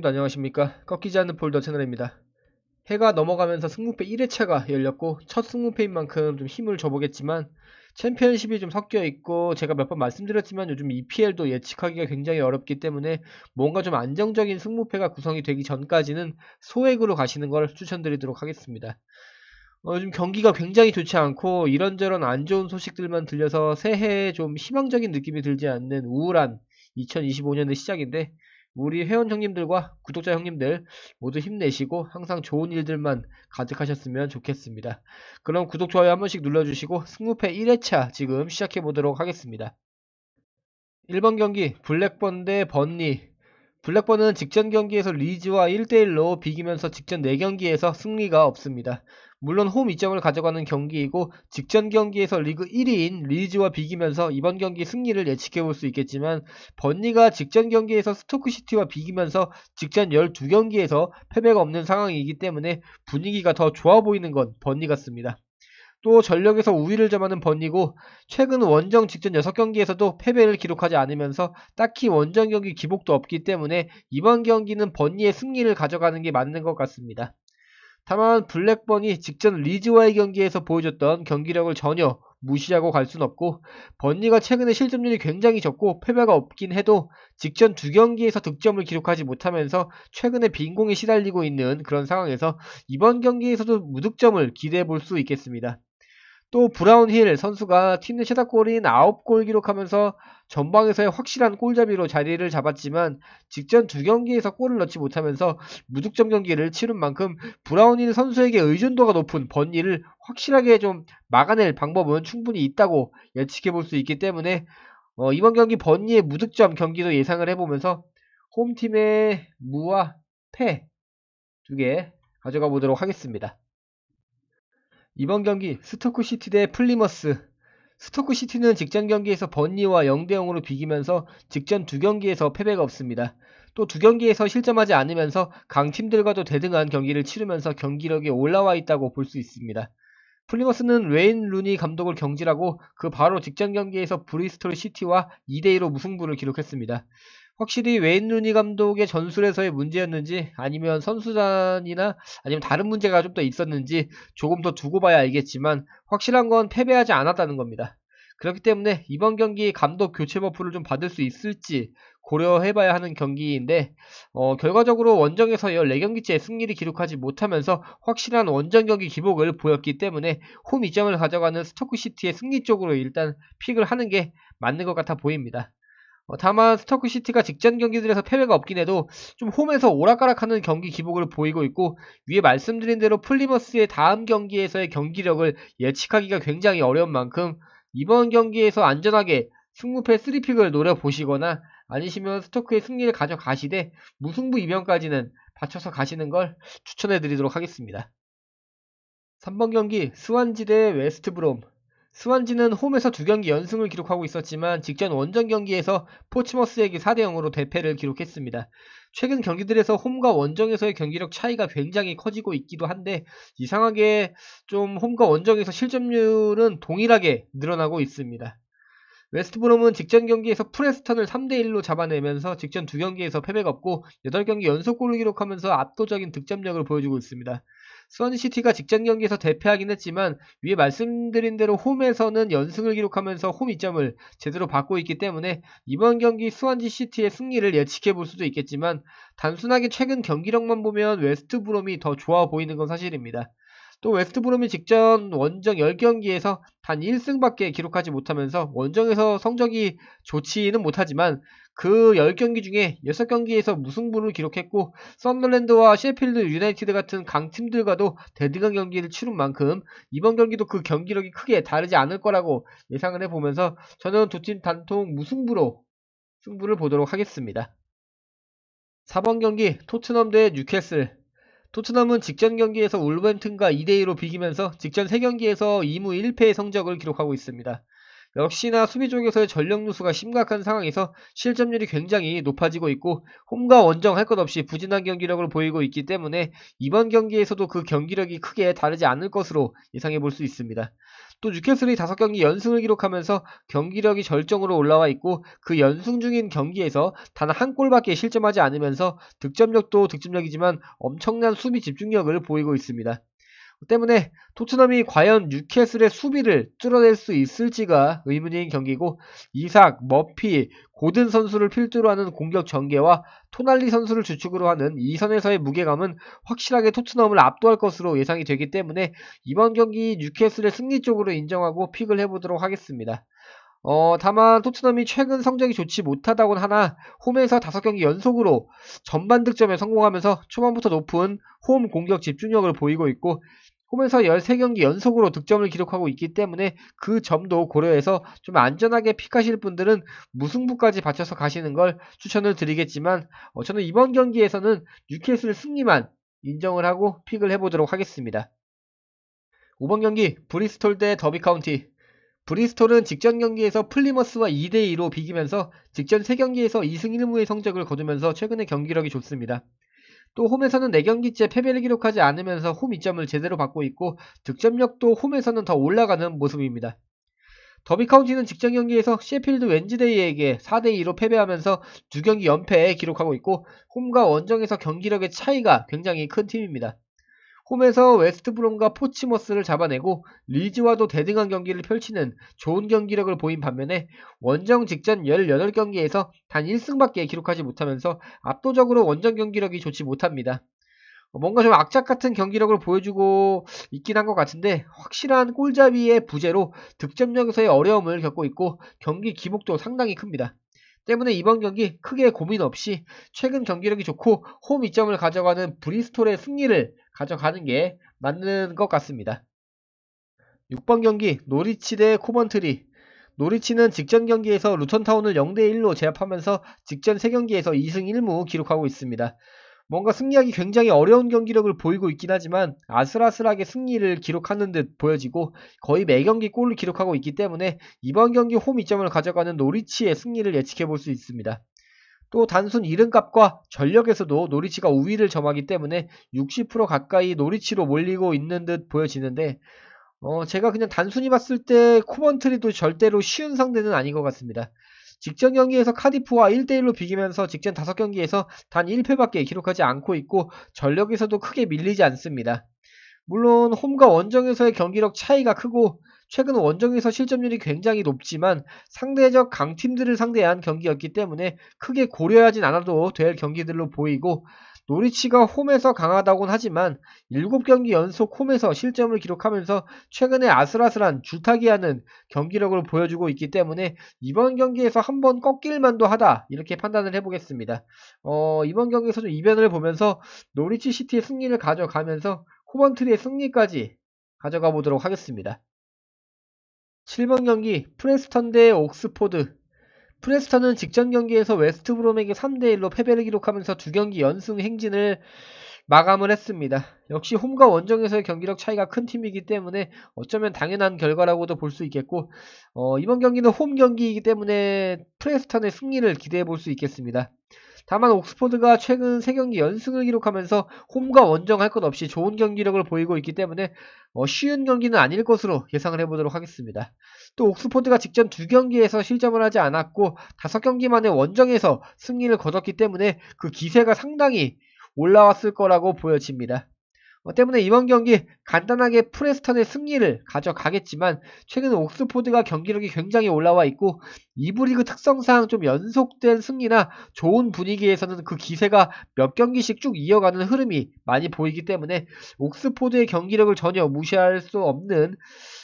형님도 안녕하십니까? 꺾이지 않는 폴더 채널입니다. 해가 넘어가면서 승무패 1회차가 열렸고 첫 승무패인 만큼 좀 힘을 줘보겠지만 챔피언십이 좀 섞여 있고 제가 몇 번 말씀드렸지만 요즘 EPL도 예측하기가 굉장히 어렵기 때문에 뭔가 좀 안정적인 승무패가 구성이 되기 전까지는 소액으로 가시는 걸 추천드리도록 하겠습니다. 어, 요즘 경기가 굉장히 좋지 않고 이런저런 안 좋은 소식들만 들려서 새해에 좀 희망적인 느낌이 들지 않는 우울한 2025년의 시작인데 우리 회원 형님들과 구독자 형님들 모두 힘내시고 항상 좋은 일들만 가득하셨으면 좋겠습니다. 그럼 구독, 좋아요 한 번씩 눌러주시고 승무패 1회차 지금 시작해 보도록 하겠습니다. 1번 경기 블랙번 대 번니 블랙번은 직전 경기에서 리즈와 1대1로 비기면서 직전 4경기에서 승리가 없습니다. 물론 홈 이점을 가져가는 경기이고 직전 경기에서 리그 1위인 리즈와 비기면서 이번 경기 승리를 예측해 볼 수 있겠지만 번니가 직전 경기에서 스토크시티와 비기면서 직전 12경기에서 패배가 없는 상황이기 때문에 분위기가 더 좋아 보이는 건 번니 같습니다. 또 전력에서 우위를 점하는 번니고 최근 원정 직전 6경기에서도 패배를 기록하지 않으면서 딱히 원정 경기 기복도 없기 때문에 이번 경기는 번니의 승리를 가져가는 게 맞는 것 같습니다. 다만 블랙번이 직전 리즈와의 경기에서 보여줬던 경기력을 전혀 무시하고 갈 순 없고 번니가 최근에 실점률이 굉장히 적고 패배가 없긴 해도 직전 두 경기에서 득점을 기록하지 못하면서 최근에 빈공에 시달리고 있는 그런 상황에서 이번 경기에서도 무득점을 기대해 볼 수 있겠습니다. 또 브라운 힐 선수가 팀 내 최다골인 9골 기록하면서 전방에서의 확실한 골잡이로 자리를 잡았지만 직전 두 경기에서 골을 넣지 못하면서 무득점 경기를 치른 만큼 브라운 힐 선수에게 의존도가 높은 번니를 확실하게 좀 막아낼 방법은 충분히 있다고 예측해 볼 수 있기 때문에 어, 이번 경기 번니의 무득점 경기도 예상을 해보면서 홈팀의 무와 패 두 개 가져가 보도록 하겠습니다. 이번 경기 스토크 시티 대 플리머스 스토크 시티는 직전 경기에서 번니와 0대 0으로 비기면서 직전 두 경기에서 패배가 없습니다. 또 두 경기에서 실점하지 않으면서 강팀들과도 대등한 경기를 치르면서 경기력이 올라와 있다고 볼 수 있습니다. 플리머스는 웨인 루니 감독을 경질하고 그 바로 직전 경기에서 브리스톨 시티와 2대2로 무승부를 기록했습니다. 확실히 웨인 루니 감독의 전술에서의 문제였는지 아니면 선수단이나 아니면 다른 문제가 좀 더 있었는지 조금 더 두고 봐야 알겠지만 확실한 건 패배하지 않았다는 겁니다. 그렇기 때문에 이번 경기 감독 교체 버프를 좀 받을 수 있을지 고려해봐야 하는 경기인데 어, 결과적으로 원정에서 14경기째 승리를 기록하지 못하면서 확실한 원정 경기 기복을 보였기 때문에 홈 2점을 가져가는 스토크시티의 승리 쪽으로 일단 픽을 하는 게 맞는 것 같아 보입니다. 어, 다만 스토크 시티가 직전 경기들에서 패배가 없긴 해도 좀 홈에서 오락가락하는 경기 기복을 보이고 있고 위에 말씀드린 대로 플리머스의 다음 경기에서의 경기력을 예측하기가 굉장히 어려운 만큼 이번 경기에서 안전하게 승무패 3픽을 노려보시거나 아니시면 스토크의 승리를 가져가시되 무승부 이변까지는 받쳐서 가시는 걸 추천해드리도록 하겠습니다. 3번 경기 스완지 대 웨스트브롬 스완지는 홈에서 두 경기 연승을 기록하고 있었지만 직전 원정 경기에서 포츠머스에게 4대 0으로 대패를 기록했습니다. 최근 경기들에서 홈과 원정에서의 경기력 차이가 굉장히 커지고 있기도 한데 이상하게 좀 홈과 원정에서 실점률은 동일하게 늘어나고 있습니다. 웨스트브롬은 직전 경기에서 프레스턴을 3대1로 잡아내면서 직전 두 경기에서 패배가 없고 8경기 연속 골을 기록하면서 압도적인 득점력을 보여주고 있습니다. 스완시티가 직전 경기에서 대패하긴 했지만 위에 말씀드린 대로 홈에서는 연승을 기록하면서 홈 2점을 제대로 받고 있기 때문에 이번 경기 스완지시티의 승리를 예측해 볼 수도 있겠지만 단순하게 최근 경기력만 보면 웨스트 브롬이 더 좋아 보이는 건 사실입니다. 또 웨스트브롬이 직전 원정 10경기에서 단 1승밖에 기록하지 못하면서 원정에서 성적이 좋지는 못하지만 그 10경기 중에 6경기에서 무승부를 기록했고 썬더랜드와 셰필드 유나이티드 같은 강팀들과도 대등한 경기를 치른 만큼 이번 경기도 그 경기력이 크게 다르지 않을 거라고 예상을 해보면서 저는 두 팀 단통 무승부로 승부를 보도록 하겠습니다. 4번 경기 토트넘 대 뉴캐슬 토트넘은 직전 경기에서 울버햄튼과 2대2로 비기면서 직전 3경기에서 2무 1패의 성적을 기록하고 있습니다. 역시나 수비 쪽에서의 전력 누수가 심각한 상황에서 실점률이 굉장히 높아지고 있고 홈과 원정 할 것 없이 부진한 경기력을 보이고 있기 때문에 이번 경기에서도 그 경기력이 크게 다르지 않을 것으로 예상해 볼 수 있습니다. 또 뉴캐슬이 5경기 연승을 기록하면서 경기력이 절정으로 올라와 있고 그 연승 중인 경기에서 단 한 골밖에 실점하지 않으면서 득점력도 득점력이지만 엄청난 수비 집중력을 보이고 있습니다. 때문에 토트넘이 과연 뉴캐슬의 수비를 뚫어낼 수 있을지가 의문인 경기고 이삭, 머피, 고든 선수를 필두로 하는 공격 전개와 토날리 선수를 주축으로 하는 이 선에서의 무게감은 확실하게 토트넘을 압도할 것으로 예상이 되기 때문에 이번 경기 뉴캐슬의 승리 쪽으로 인정하고 픽을 해보도록 하겠습니다. 어, 다만 토트넘이 최근 성적이 좋지 못하다곤 하나 홈에서 5경기 연속으로 전반 득점에 성공하면서 초반부터 높은 홈 공격 집중력을 보이고 있고 홈에서 13경기 연속으로 득점을 기록하고 있기 때문에 그 점도 고려해서 좀 안전하게 픽하실 분들은 무승부까지 받쳐서 가시는 걸 추천을 드리겠지만 어, 저는 이번 경기에서는 뉴캐슬 승리만 인정을 하고 픽을 해보도록 하겠습니다. 5번 경기 브리스톨 대 더비 카운티 브리스톨은 직전 경기에서 플리머스와 2대2로 비기면서 직전 3경기에서 2승 1무의 성적을 거두면서 최근에 경기력이 좋습니다. 또 홈에서는 4경기째 패배를 기록하지 않으면서 홈 2점을 제대로 받고 있고 득점력도 홈에서는 더 올라가는 모습입니다. 더비 카운티는 직전 경기에서 셰필드 웬즈데이에게 4대2로 패배하면서 두 경기 연패에 기록하고 있고 홈과 원정에서 경기력의 차이가 굉장히 큰 팀입니다. 홈에서 웨스트브롬과 포치머스를 잡아내고 리즈와도 대등한 경기를 펼치는 좋은 경기력을 보인 반면에 원정 직전 18경기에서 단 1승밖에 기록하지 못하면서 압도적으로 원정 경기력이 좋지 못합니다. 뭔가 좀 악착 같은 경기력을 보여주고 있긴 한 것 같은데 확실한 골잡이의 부재로 득점력에서의 어려움을 겪고 있고 경기 기복도 상당히 큽니다. 때문에 이번 경기 크게 고민 없이 최근 경기력이 좋고 홈 2점을 가져가는 브리스톨의 승리를 가져가는 게 맞는 것 같습니다. 6번 경기 노리치 대 코먼트리 노리치는 직전 경기에서 루턴타운을 0대1로 제압하면서 직전 3경기에서 2승 1무 기록하고 있습니다. 뭔가 승리하기 굉장히 어려운 경기력을 보이고 있긴 하지만 아슬아슬하게 승리를 기록하는 듯 보여지고 거의 매 경기 골을 기록하고 있기 때문에 이번 경기 홈 2점을 가져가는 노리치의 승리를 예측해 볼 수 있습니다. 또 단순 이름값과 전력에서도 노리치가 우위를 점하기 때문에 60% 가까이 노리치로 몰리고 있는 듯 보여지는데 어, 제가 그냥 단순히 봤을 때 코먼트리도 절대로 쉬운 상대는 아닌 것 같습니다. 직전 경기에서 카디프와 1대1로 비기면서 직전 5경기에서 단 1패밖에 기록하지 않고 있고 전력에서도 크게 밀리지 않습니다. 물론 홈과 원정에서의 경기력 차이가 크고 최근 원정에서 실점률이 굉장히 높지만 상대적 강팀들을 상대한 경기였기 때문에 크게 고려하진 않아도 될 경기들로 보이고 노리치가 홈에서 강하다곤 하지만 7경기 연속 홈에서 실점을 기록하면서 최근에 아슬아슬한 줄타기하는 경기력을 보여주고 있기 때문에 이번 경기에서 한번 꺾일만도 하다 이렇게 판단을 해보겠습니다. 어, 이번 경기에서 좀 이변을 보면서 노리치 시티의 승리를 가져가면서 코먼트리의 승리까지 가져가 보도록 하겠습니다. 7번 경기 프레스턴 대 옥스포드 프레스턴은 직전 경기에서 웨스트브롬에게 3대1로 패배를 기록하면서 두 경기 연승 행진을 마감을 했습니다. 역시 홈과 원정에서의 경기력 차이가 큰 팀이기 때문에 어쩌면 당연한 결과라고도 볼 수 있겠고 어, 이번 경기는 홈 경기이기 때문에 프레스턴의 승리를 기대해 볼 수 있겠습니다. 다만 옥스포드가 최근 3경기 연승을 기록하면서 홈과 원정 할 것 없이 좋은 경기력을 보이고 있기 때문에 어, 쉬운 경기는 아닐 것으로 예상을 해보도록 하겠습니다. 또 옥스포드가 직전 두 경기에서 실점을 하지 않았고 다섯 경기 만에 원정에서 승리를 거뒀기 때문에 그 기세가 상당히 올라왔을 거라고 보여집니다. 어, 때문에 이번 경기 간단하게 프레스턴의 승리를 가져가겠지만 최근 옥스포드가 경기력이 굉장히 올라와 있고 이부 리그 특성상 좀 연속된 승리나 좋은 분위기에서는 그 기세가 몇 경기씩 쭉 이어가는 흐름이 많이 보이기 때문에 옥스포드의 경기력을 전혀 무시할 수 없는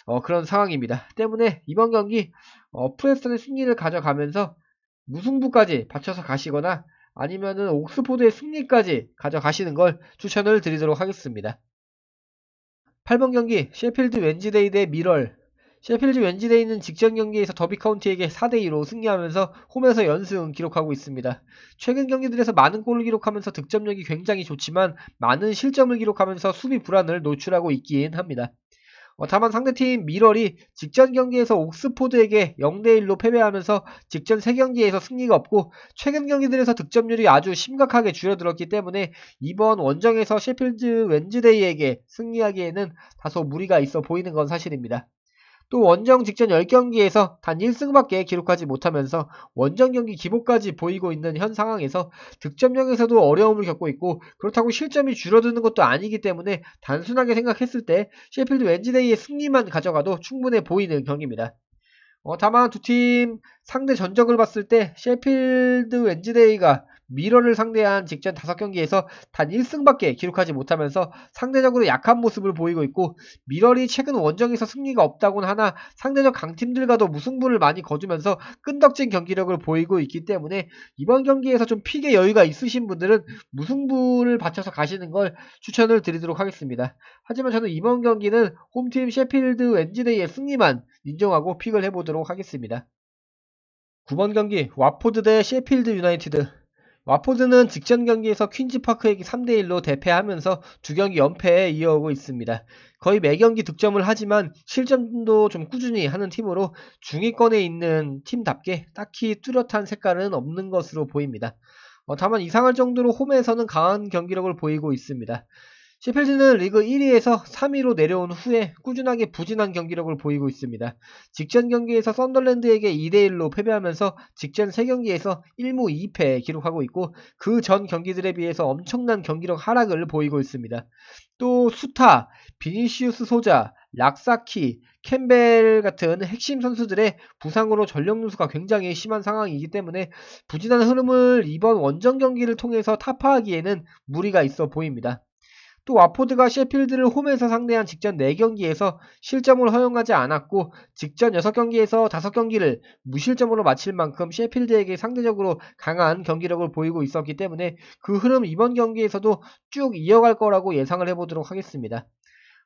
어, 그런 상황입니다. 때문에 이번 경기 어, 프레스턴의 승리를 가져가면서 무승부까지 받쳐서 가시거나 아니면은 옥스포드의 승리까지 가져가시는 걸 추천을 드리도록 하겠습니다. 8번 경기 셰필드 웬지데이 대 미럴 셰필드 웬지데이는 직전 경기에서 더비 카운티에게 4대2로 승리하면서 홈에서 연승 기록하고 있습니다. 최근 경기들에서 많은 골을 기록하면서 득점력이 굉장히 좋지만 많은 실점을 기록하면서 수비 불안을 노출하고 있긴 합니다. 어, 다만 상대팀 미럴이 직전 경기에서 옥스포드에게 0대1로 패배하면서 직전 3경기에서 승리가 없고 최근 경기들에서 득점률이 아주 심각하게 줄어들었기 때문에 이번 원정에서 셰필드 웬즈데이에게 승리하기에는 다소 무리가 있어 보이는 건 사실입니다. 또 원정 직전 10경기에서 단 1승밖에 기록하지 못하면서 원정 경기 기복까지 보이고 있는 현 상황에서 득점력에서도 어려움을 겪고 있고 그렇다고 실점이 줄어드는 것도 아니기 때문에 단순하게 생각했을 때 셰필드 웬즈데이의 승리만 가져가도 충분해 보이는 경기입니다. 어, 다만 두 팀 상대 전적을 봤을 때 셰필드 웬즈데이가 미러를 상대한 직전 5경기에서 단 1승밖에 기록하지 못하면서 상대적으로 약한 모습을 보이고 있고 미러리 최근 원정에서 승리가 없다곤 하나 상대적 강팀들과도 무승부를 많이 거두면서 끈덕진 경기력을 보이고 있기 때문에 이번 경기에서 좀 픽의 여유가 있으신 분들은 무승부를 바쳐서 가시는 걸 추천을 드리도록 하겠습니다. 하지만 저는 이번 경기는 홈팀 셰필드 웬즈데이의 승리만 인정하고 픽을 해보도록 하겠습니다. 9번 경기 와포드 대 셰필드 유나이티드 와포드는 직전 경기에서 퀸즈파크에게 3대1로 대패하면서 두 경기 연패에 이어오고 있습니다. 거의 매 경기 득점을 하지만 실점도 좀 꾸준히 하는 팀으로 중위권에 있는 팀답게 딱히 뚜렷한 색깔은 없는 것으로 보입니다. 어, 다만 이상할 정도로 홈에서는 강한 경기력을 보이고 있습니다. 셰필드는 리그 1위에서 3위로 내려온 후에 꾸준하게 부진한 경기력을 보이고 있습니다. 직전 경기에서 썬더랜드에게 2대1로 패배하면서 직전 3경기에서 1무 2패 기록하고 있고 그 전 경기들에 비해서 엄청난 경기력 하락을 보이고 있습니다. 또 수타, 비니시우스 소자, 락사키, 캠벨 같은 핵심 선수들의 부상으로 전력 누수가 굉장히 심한 상황이기 때문에 부진한 흐름을 이번 원정 경기를 통해서 타파하기에는 무리가 있어 보입니다. 또 와포드가 셰필드를 홈에서 상대한 직전 4경기에서 실점을 허용하지 않았고 직전 6경기에서 5경기를 무실점으로 마칠 만큼 셰필드에게 상대적으로 강한 경기력을 보이고 있었기 때문에 그 흐름 이번 경기에서도 쭉 이어갈 거라고 예상을 해보도록 하겠습니다.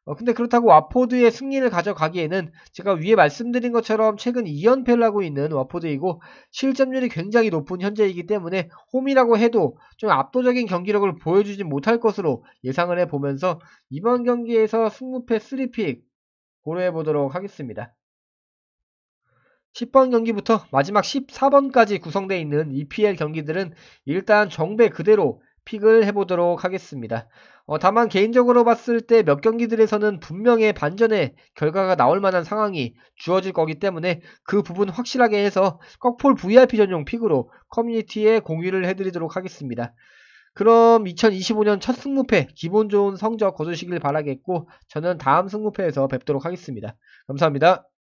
어, 근데 그렇다고 와포드의 승리를 가져가기에는 제가 위에 말씀드린 것처럼 최근 2연패를 하고 있는 와포드이고 실점률이 굉장히 높은 현재이기 때문에 홈이라고 해도 좀 압도적인 경기력을 보여주지 못할 것으로 예상을 해보면서 이번 경기에서 승무패 3픽 고려해 보도록 하겠습니다. 10번 경기부터 마지막 14번까지 구성되어 있는 EPL 경기들은 일단 정배 그대로 픽을 해보도록 하겠습니다. 어, 다만 개인적으로 봤을 때 몇 경기들에서는 분명히 반전의 결과가 나올 만한 상황이 주어질 거기 때문에 그 부분 확실하게 해서 꺽폴 VIP 전용 픽으로 커뮤니티에 공유를 해드리도록 하겠습니다. 그럼 2025년 첫 승무패 기본 좋은 성적 거두시길 바라겠고 저는 다음 승무패에서 뵙도록 하겠습니다. 감사합니다.